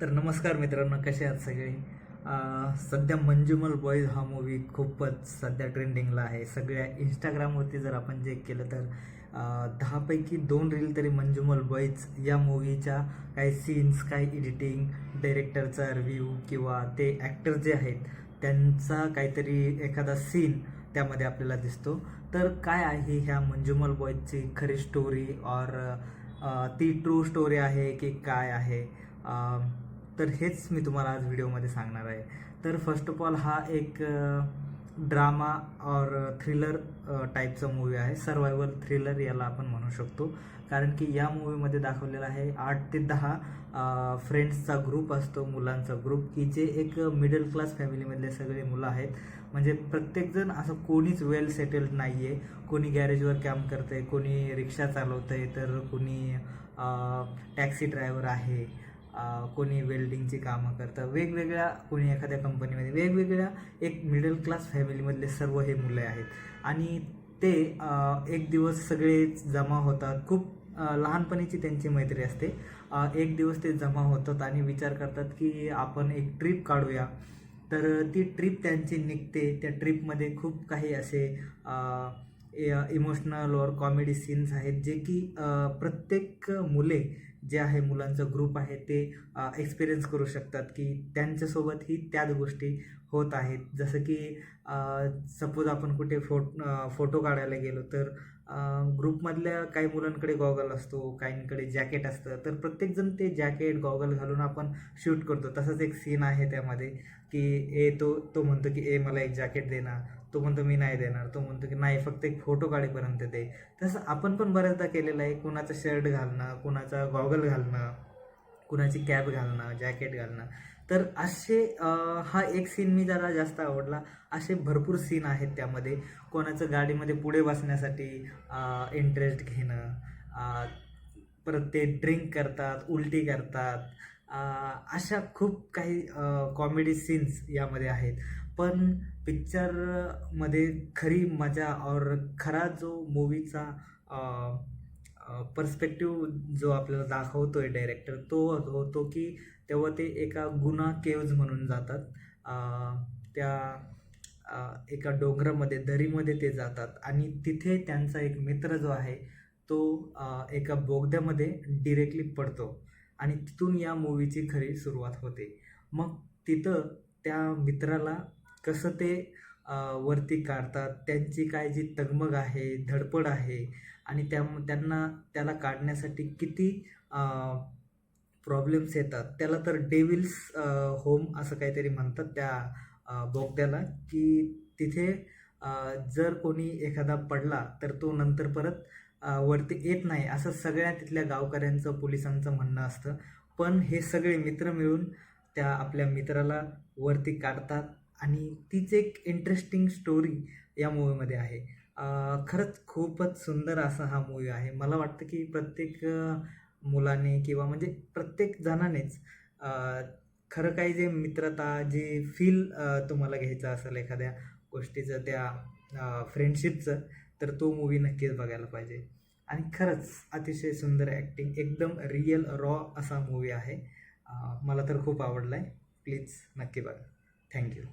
तर नमस्कार मित्रांनो कसे आहात सगळे? सध्या मंजुमल बॉईज हा मूवी खूपच सध्या ट्रेंडिंगला आहे. सगळ्या इंस्टाग्रामवरती जर आपण चेक केलं तर दहापैकी दोन रील तरी मंजुमल बॉईज या मूवीच्या काही सीन्स काही एडिटिंग डायरेक्टरचा रिव्ह्यू किंवा ते ॲक्टर जे आहेत त्यांचा काहीतरी एखादा सीन त्यामध्ये आपल्याला दिसतो. तर काय आहे ह्या मंजुमल बॉईजची खरी स्टोरी और ती ट्रू स्टोरी आहे की काय आहे? तर हेच मी तुम्हाला आज व्हिडिओमध्ये सांगणार आहे. तर फर्स्ट ऑफ ऑल हा एक ड्रामा और थ्रिलर टाईपचा मूवी आहे. सर्वायवल थ्रिलर याला आपण म्हणू शकतो. कारण की या मूवीमध्ये दाखवलेला आहे आठ ते दहा फ्रेंड्सचा ग्रुप असतो मुलांचा ग्रुप की जे एक मिडल क्लास फॅमिलीमधले सगळे मुलं आहेत. म्हणजे प्रत्येकजण असं कोणीच वेल सेटल्ड नाही आहे कोणी गॅरेजवर काम करतं आहे कोणी रिक्षा चालवतं आहे तर कोणी टॅक्सी ड्रायव्हर आहे. कोणी वेल्डिंगची कामं करतं. वेगवेगळ्या कोणी एखाद्या कंपनीमध्ये वेगवेगळ्या एक मिडल क्लास फॅमिलीमधले सर्व हे मुलं आहेत. आणि ते एक दिवस सगळे जमा होतात. खूप लहानपणीची त्यांची मैत्री असते. एक दिवस ते जमा होतात आणि विचार करतात की आपण एक ट्रिप काढूया. तर ती ट्रिप त्यांची निघते. त्या ट्रिपमध्ये खूप काही असे इमोशनल और कॉमेडी सीन्स आहेत जे की प्रत्येक मुले जे आहे मुलांचा ग्रुप आहे ते एक्सपिरियन्स करू शकतात की त्यांच्यासोबतही त्याच गोष्टी होत आहेत. जसं की सपोज आपण कुठे फोट फोटो काढायला गेलो तर ग्रुपमधल्या काही मुलांकडे गॉगल असतो काहींकडे जॅकेट असतं तर प्रत्येकजण ते जॅकेट गॉगल घालून आपण शूट करतो. तसंच एक सीन आहे त्यामध्ये की ए तो तो म्हणतो की ए मला एक जॅकेट देणार तो म्हणतो मी नाही देणार. तो म्हणतो की नाही फक्त एक फोटो काढेपर्यंत दे. तसं आपण पण बऱ्याचदा केलेलं आहे कुणाचं शर्ट घालणं कुणाचा गॉगल घालणं कुणाची कॅप घालणं जॅकेट घालणं. तर असे हा एक सीन मी जरा जास्त आवडला. असे भरपूर सीन आहेत त्यामध्ये. कोणाचं गाडीमध्ये पुढे बसण्यासाठी इंटरेस्ट घेणं परत ते ड्रिंक करतात उलटी करतात. अशा खूप काही कॉमेडी सीन्स यामध्ये आहेत. पण पिक्चरमध्ये खरी मजा और खरा जो मूवीचा पर्स्पेक्टिव्ह जो आपल्याला दाखवतोय डायरेक्टर तो होतो की तेव्हा ते एका गुना केव्ज म्हणून जातात. त्या एका डोंगरामध्ये दरीमध्ये ते जातात. आणि तिथे त्यांचा एक मित्र जो आहे तो एका बोगद्यामध्ये डिरेक्टली पडतो. आणि तिथून या मूवीची खरी सुरुवात होते. मग तिथं त्या मित्राला कसं ते वरती काढतात. त्यांची काय जी तगमग आहे धडपड आहे आणि त्या त्यांना त्याला काढण्यासाठी किती प्रॉब्लेम्स येतात. त्याला तर डेविल्स होम असं काहीतरी म्हणतात त्या बोगद्याला की तिथे जर कोणी एखादा पडला तर तो नंतर परत वरती येत नाही. असं सगळ्या तिथल्या गावकऱ्यांचं पोलिसांचं म्हणणं असतं. पण हे सगळे मित्र मिळून त्या आपल्या मित्राला वरती काढतात. आणि तीच एक इंटरेस्टिंग स्टोरी या मूवीमध्ये आहे. खरंच खूपच सुंदर असा हा मूवी आहे. मला वाटतं की प्रत्येक मुलाने किंवा म्हणजे प्रत्येक जणानेच खरं काही जे मित्रता जे फील तुम्हाला घ्यायचं असेल एखाद्या गोष्टीचं त्या फ्रेंडशिपचं तर तो मूवी नक्कीच बघायला पाहिजे. आणि खरंच अतिशय सुंदर ॲक्टिंग एकदम रिअल रॉ असा मूवी आहे. मला तर खूप आवडला आहे प्लीज नक्की बघा. थँक्यू